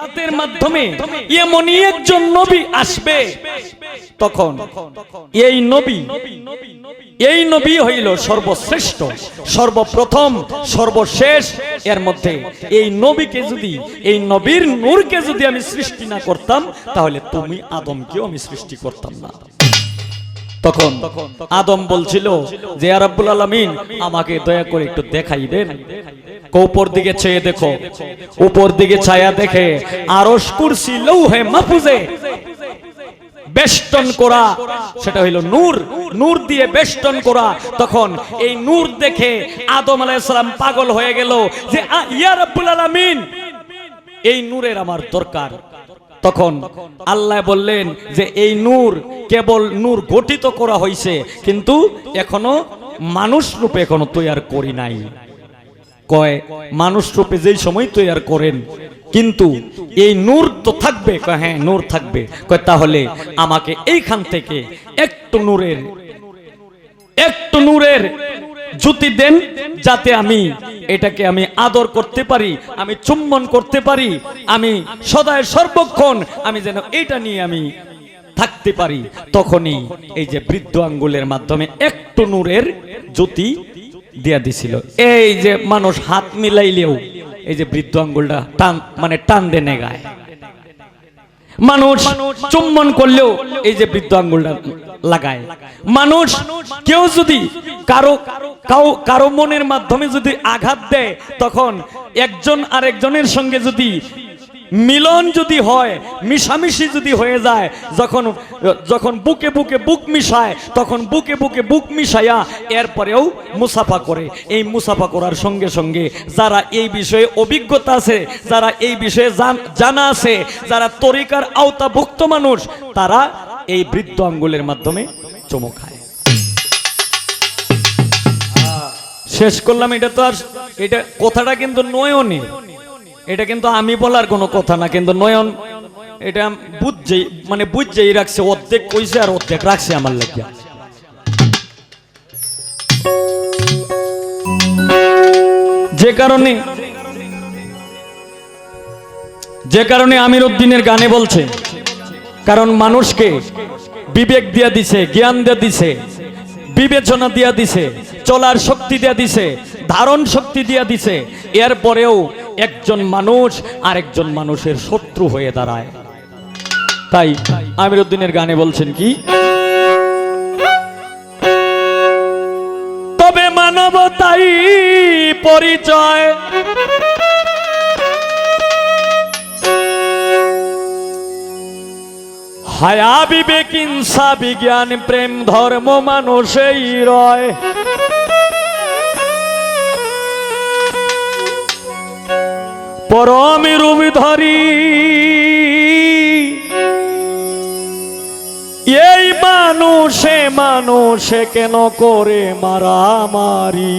জাতের মাধ্যমে এমনই একজন নবী আসবে। তখন এই নবী এই নবী হইল সর্বশ্রেষ্ঠ, সর্বপ্রথম, সর্বশেষ। এর মধ্যে এই নবীকে যদি, এই নবীর নূরকে যদি আমি সৃষ্টি না করতাম, তাহলে তুমি আদমকেও আমি সৃষ্টি করতাম না। তখন আদম বলছিল যে আরাবুল আলমিন, আমাকে দয়া করে একটু দেখাই দেন উপর দিকে চেয়ে দেখো, উপর দিকে ছায়া দেখে আরস কুরসি লৌহে মাহফুজে বেষ্টন করা, সেটা হইল নূর। নূর দিয়ে বেষ্টন করা। তখন এই নূর দেখে আদম আলাইসালাম পাগল হয়ে গেল যে ইয়া রাব্বুল আলামিন, এই নূরের আমার দরকার। তখন আল্লাহ বললেন যে এই নূর কেবল নূর গঠিত করা হয়েছে কিন্তু এখনও মানুষ রূপে এখনও তৈয়ার করি নাই। কয়, মানুষ রূপে যেই সময় তৈয়ার করেন, কিন্তু এই নূর তো থাকবে। কয় হ্যাঁ নূর থাকবে। কয়, তাহলে আমাকে এইখান থেকে একটু নূরের একটু নূরের জ্যোতি দেন, যাতে আমি এটাকে আমি আদর করতে পারি, আমি চুম্বন করতে পারি, আমি সদায় সর্বক্ষণ আমি যেন এটা নিয়ে আমি থাকতে পারি। তখনই এই যে বৃদ্ধ আঙ্গুলের মাধ্যমে একটু নূরের জ্যোতি দিয়া দিছিল। এই যে মানুষ হাত মিলাইলেও এই যে বৃদ্ধ আঙ্গুলটা টান মানে টান দেনে গায় মানুষ চুম্বন করলেও এই যে বৃদ্ধ আঙ্গুলটা লাগায়। মানুষ, কেউ যদি কারও কারও মনের মাধ্যমে যদি আঘাত দেয়, তখন একজন আরেকজনের সঙ্গে যদি মিলন যদি হয়, মিশামিশি যদি হয়ে যায়, যখন যখন বুকে বুকে বুক মিশায়, তখন বুকে বুকে বুক মিশাইয়া এরপরেও মুসাফা করে। এই মুসাফা করার সঙ্গে সঙ্গে যারা এই বিষয়ে অভিজ্ঞতা আছে, যারা এই বিষয়ে জানা আছে, যারা তরিকার আওতাভুক্ত মানুষ, তারা এই বৃদ্ধ আঙ্গুলের মাধ্যমে চমক খায়। শেষ করলাম, এটা তো আর এটা কথাটা কিন্তু নয়নের এটা কিন্তু আমি বলার কোনো কথা না, কিন্তু নয়ন এটা বুঝছেই মানে বুঝছেই রাখছে, অর্ধেক কইছে আর অর্ধেক রাখছে আমার লাগিয়া। যে কারণে যে কারণে আমির উদ্দিনের গানে বলছে কারণ মানুষকে বিবেক দিয়া দিছে, জ্ঞান দিয়া দিছে, বিবেচনা দিয়া দিছে, চলার শক্তি দিয়া দিছে, ধারণ শক্তি দিয়া দিছে। এরপরেও একজন মানুষ আরেকজন মানুষের শত্রু হয়ে দাঁড়ায়। তাই আমির উদ্দিনের গানে বলছেন কি? তবে মানবতাই পরিচয়। হায়া বিবেক ইনসা বিজ্ঞান, প্রেম, ধর্ম মানুষেই রয়। পরমি রুবি ধরি এই মানুষে মানুষে কেন করে মারামারি?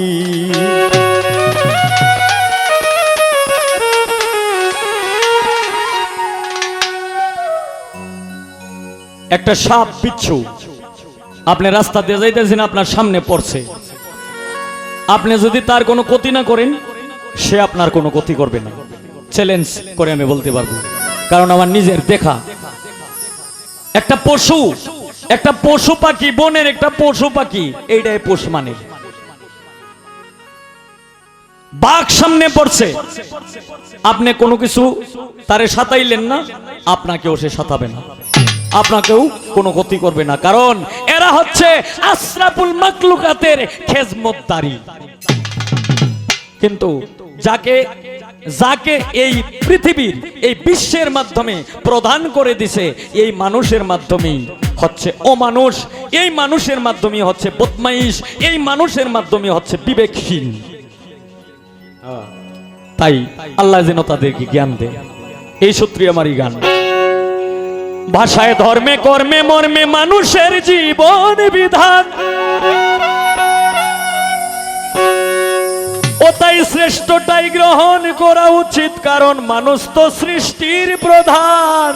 একটা সাপ বিচ্ছু আপনি রাস্তা দিয়ে যাইতেছেন, আপনার সামনে পড়ছে। আপনি যদি তার কোনো ক্ষতি না করেন, সে আপনার কোনো ক্ষতি করবে না। চ্যালেঞ্জ করে আমি বলতে পারব। কারণ আমার নিজের দেখা। একটা পশু একটা পশু পাখি, বনের একটা পশু পাখি, এইটাই পোষ মানে বাঘ সামনে পড়ছে। আপনি কোনো কিছু তারে সাতাইলেন না, আপনাকেও সে সাতাবে না। আপনাকেও কোনো ক্ষতি করবে না। কারণ এরা হচ্ছে আশরাফুল মাকলুকাতের খেজমতদারি। কিন্তু যাকে যাকে এই পৃথিবীর এই বিশ্বের মাধ্যমে প্রদান করে দিছে এই মানুষের মাধ্যমেই হচ্ছে অমানুষ এই মানুষের মাধ্যমে হচ্ছে বদমাইশ এই মানুষের মাধ্যমে হচ্ছে বিবেকহীন তাই আল্লাহ যেন তাদেরকে জ্ঞান দেয় এই সূত্রে আমার এই গান। ভাষায় ধর্মে, কর্মে, মর্মে মানুষের জীবন বিধান। ও তাই শ্রেষ্ঠটাই গ্রহণ করা উচিত, কারণ মানুষ তো সৃষ্টির প্রধান।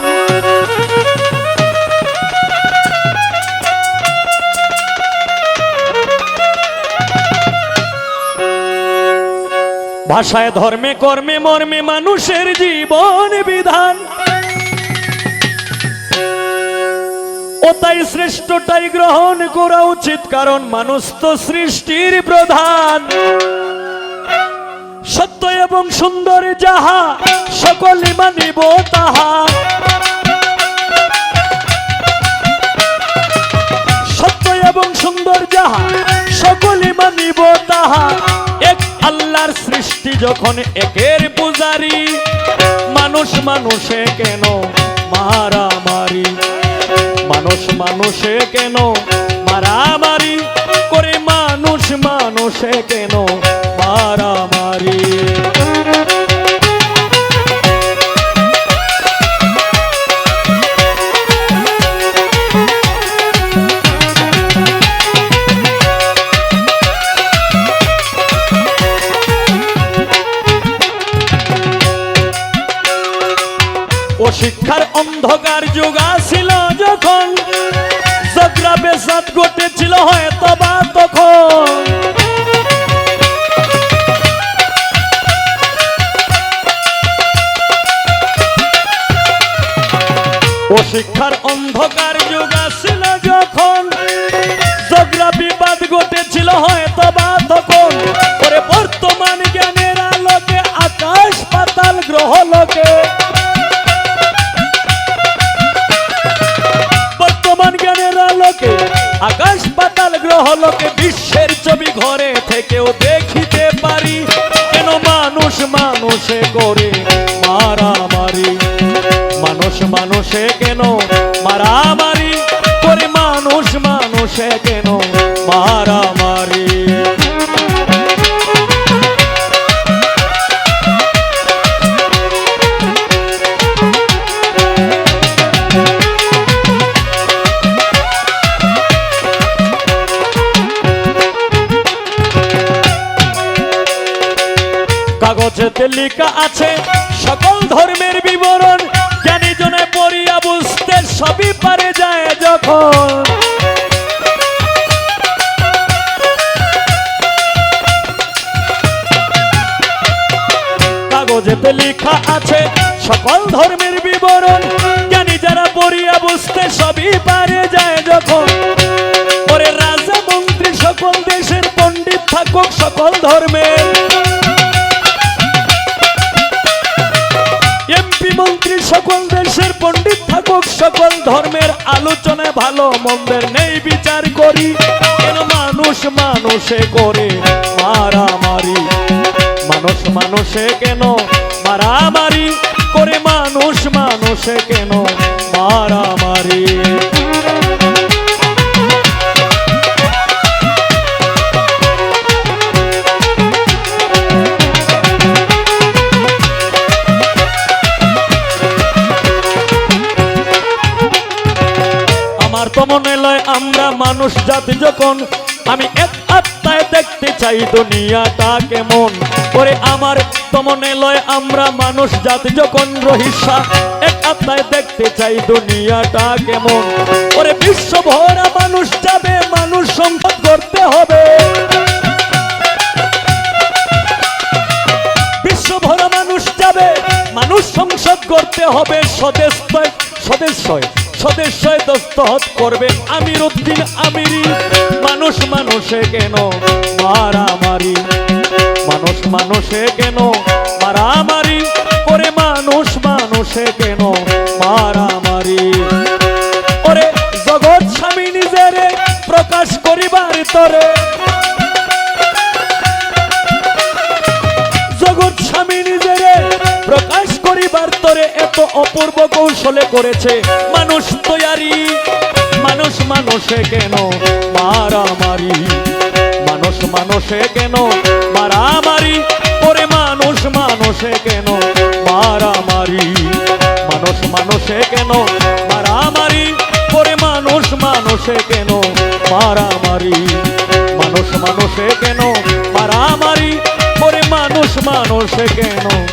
ভাষায় ধর্মে, কর্মে, মর্মে মানুষের জীবন বিধান। ও তাই শ্রেষ্ঠটাই গ্রহণ করা উচিত, কারণ মানুষ তো সৃষ্টির প্রধান। সত্য এবং সুন্দর যাহা, সকলে মানিব তাহা। সত্য এবং সুন্দর যাহা, সকলে মানিব তাহা। এক আল্লাহর সৃষ্টি যখন একের পূজারি, মানুষ মানুষে কেন মারামারি মানুষ কেন? মারামারি করে মানুষ মানুষে কেন? শিক্ষার অন্ধকার যুগ ছিল যখন। জগরা বিবাদ ঘটেছিল হয়তো বা তখন। ওরে বর্তমান জ্ঞানের আলোকে, আকাশ পাতাল গ্রহ লোকে। বর্তমান জ্ঞানের আলোকে, আকাশ পাতাল গ্রহ লোকে, বিশ্বের ছবি ঘরে থেকেও দেখিতে পারি। কেন মানুষ মানুষে করে মানুষে কেন মারামারি। কাগজেতে লেখা আছে, সকল ধর্মের বিবরণ। জ্ঞানী জনে পড়িয়া বুঝতে সবই পারে যায় যখন। কাগজেতে লেখা আছে, সকল ধর্মের বিবরণ। জ্ঞানী যারা পড়িয়া বুঝতে সবই পারে, যায় যখন। ওরে রাজা, মন্ত্রী, সকল দেশের পণ্ডিত থাকুক সকল ধর্মের। এমপি মন্ত্রী, সকল দেশের পণ্ডিত থাকুক সকল ধর্মের। আলোচনায় ভালো মন্দের নেই বিচার করি। কেন মানুষ মানুষে করে মারামারি? মানুষ মানুষে মানুষে কেন মারামারি? আমার তো মনে লয় আমরা মানুষ জাতি যখন আমি এক আত্মায় দেখতে চাই দুনিয়াটা কেমন? ওরে আমার তো মনে লয় আমরা মানুষ, জাতি যখন রহিসা এক আত্মায় দেখতে চাই দুনিয়াটা কেমন? ওরে বিশ্ব ভরা মানুষ যাবে, মানুষ সংকট করতে হবে। মানুষ মানুষ সংসদ করতে হবে স্বদেশয় স্বদেশয় স্বদেশয় দস্তহত করবে আমির উদ্দিন আমিরি। মানুষ মানুষে কেন মারামারি? মানুষ মানুষে কেন মারামারি? করে মানুষ মানুষে কেন মারামারি? ওরে জগৎ স্বামী নিজেরে প্রকাশ করিবার তরে অপূর্ব কৌশলে করেছে। মানুষ তৈয়ারি, মানুষ মানুষে কেন মারামারি? মানুষ মানুষে কেন মারামারি? করে মানুষ মানুষে কেন মারামারি? মানুষ মানুষে কেন মারামারি? করে মানুষ মানুষে কেন মারামারি? মানুষ মানুষে কেন মারামারি? করে মানুষ মানুষে কেন